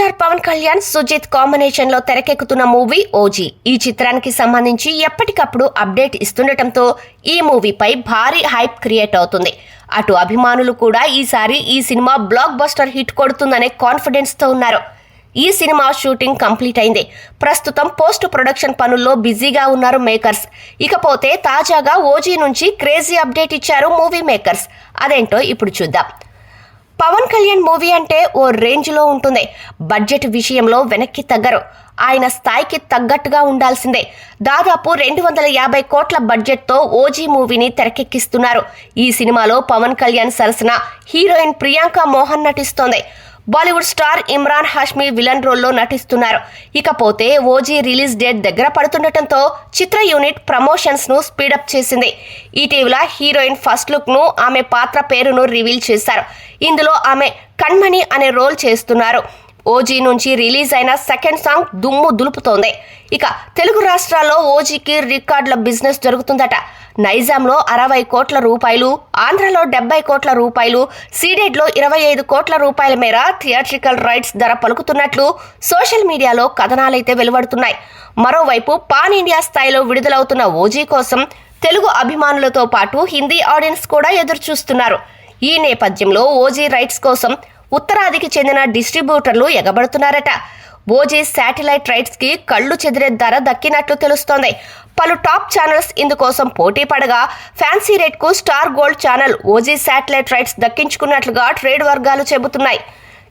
Star Pawan Kalyan Sujith కాంబినేషన్లో తెరకెక్కుతున్న movie OG. ఈ చిత్రానికి సంబంధించి ఎప్పటికప్పుడు అప్డేట్ ఇస్తుండటంతో ఈ మూవీపై భారీ హైప్ క్రియేట్ అవుతుంది. అటు అభిమానులు కూడా ఈసారి ఈ సినిమా బ్లాక్ బస్టర్ హిట్ కొడుతుందనే కాన్ఫిడెన్స్తో ఉన్నారు. ఈ సినిమా షూటింగ్ కంప్లీట్ అయింది. ప్రస్తుతం పోస్ట్ ప్రొడక్షన్ పనుల్లో బిజీగా ఉన్నారు మేకర్స్. ఇకపోతే తాజాగా ఓజీ నుంచి క్రేజీ అప్డేట్ ఇచ్చారు మూవీ మేకర్స్. అదేంటో ఇప్పుడు చూద్దాం. పవన్ కళ్యాణ్ మూవీ అంటే ఓ రేంజ్లో ఉంటుంది. బడ్జెట్ విషయంలో వెనక్కి తగ్గరు. ఆయన స్థాయికి తగ్గట్టుగా ఉండాల్సిందే. దాదాపు రెండు వందల యాభై కోట్ల బడ్జెట్తో ఓజీ మూవీని తెరకెక్కిస్తున్నారు. ఈ సినిమాలో పవన్ కళ్యాణ్ సరసన హీరోయిన్ ప్రియాంక మోహన్ నటిస్తోంది. Bollywood star Emraan Hashmi villain రోల్లో నటిస్తున్నారు. ఇకపోతే ఓజీ రిలీజ్ డేట్ దగ్గర పడుతుండటంతో చిత్ర యూనిట్ ప్రమోషన్స్ను స్పీడప్ చేసింది. ఇటీవల హీరోయిన్ ఫస్ట్ లుక్ను ఆమె పాత్ర పేరును రివీల్ చేశారు. ఇందులో ఆమె కణ్మణి అనే రోల్ చేస్తున్నారు. ఓజీ నుంచి రిలీజ్ అయిన సెకండ్ సాంగ్ దుమ్ము దులుపుతోంది. ఇక తెలుగు రాష్ట్రాల్లో ఓజీకి రికార్డుల బిజినెస్ జరుగుతుందట. నైజాంలో అరవై కోట్ల రూపాయలు ఆంధ్రలో డెబ్బై కోట్ల రూపాయలు సీడెడ్లో ఇరవై ఐదు కోట్ల రూపాయల మేర థియేట్రికల్ రైట్స్ ధర పలుకుతున్నట్లు సోషల్ మీడియాలో కథనాలైతే వెలువడుతున్నాయి. మరోవైపు పాన్ ఇండియా స్థాయిలో విడుదలవుతున్న ఓజీ కోసం తెలుగు అభిమానులతో పాటు హిందీ ఆడియన్స్ కూడా ఎదురుచూస్తున్నారు. ఈ నేపథ్యంలో ఓజీ రైట్స్ కోసం ఉత్తరాదికి చెందిన డిస్ట్రిబ్యూటర్లు ఎగబడుతున్నారట. ఓజీ శాటిలైట్ రైట్స్కి కళ్ళు చెదిరే ధర దక్కినట్లు తెలుస్తోంది. పలు టాప్ ఛానల్స్ ఇందుకోసం పోటీ పడగా fancy రేట్కు Star Gold channel OG satellite rights దక్కించుకున్నట్లుగా trade వర్గాలు చెబుతున్నాయి.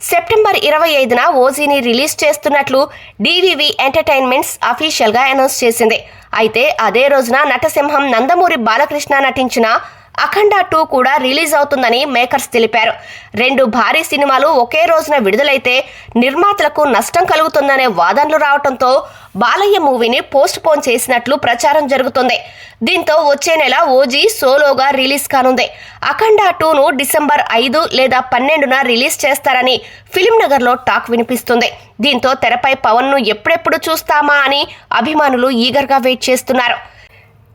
సెప్టెంబర్ ఇరవై ఐదున ఓజీని రిలీజ్ చేస్తున్నట్లు డివివి ఎంటర్టైన్మెంట్స్ అఫీషియల్గా అనౌన్స్ చేసింది. అయితే అదే రోజున నటసింహం నందమూరి బాలకృష్ణ నటించిన అఖండ టూ కూడా రిలీజ్ అవుతుందని మేకర్స్ తెలిపారు. రెండు భారీ సినిమాలు ఒకే రోజున విడుదలైతే నిర్మాతలకు నష్టం కలుగుతుందనే వాదనలు రావడంతో బాలయ్య మూవీని పోస్ట్ పోన్ చేసినట్లు ప్రచారం జరుగుతుంది. దీంతో వచ్చే నెల ఓజీ సోలోగా రిలీజ్ కానుంది. అఖండ టూను డిసెంబర్ ఐదు లేదా పన్నెండున రిలీజ్ చేస్తారని ఫిలింనగర్లో టాక్ వినిపిస్తుంది. దీంతో తెరపై పవన్ను ఎప్పుడెప్పుడు చూస్తామా అని అభిమానులు ఈగర్గా వెయిట్ చేస్తున్నారు.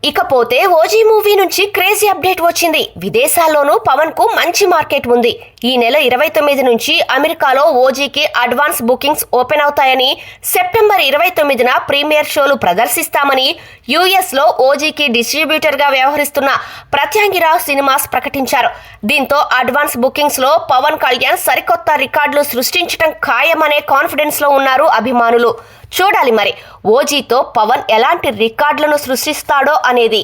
ఇకపోతే ఓజీ మూవీ నుంచి క్రేజీ అప్డేట్ వచ్చింది. విదేశాల్లోనూ పవన్కు మంచి మార్కెట్ ఉంది. ఈ నెల ఇరవై తొమ్మిది నుంచి అమెరికాలో ఓజీకి అడ్వాన్స్ బుకింగ్స్ ఓపెన్ అవుతాయని సెప్టెంబర్ ఇరవై తొమ్మిదిన ప్రీమియర్ షోలు ప్రదర్శిస్తామని యుఎస్లో ఓజీకి డిస్ట్రిబ్యూటర్గా వ్యవహరిస్తున్న ప్రత్యాంగిరావు సినిమాస్ ప్రకటించారు. దీంతో అడ్వాన్స్ బుకింగ్స్లో పవన్ కళ్యాణ్ సరికొత్త రికార్డులు సృష్టించడం ఖాయమనే కాన్ఫిడెన్స్లో ఉన్నారు అభిమానులు. చూడాలి మరి. ఓజీతో పవన్ ఎలాంటి రికార్డులను సృష్టిస్తాడో అనేది.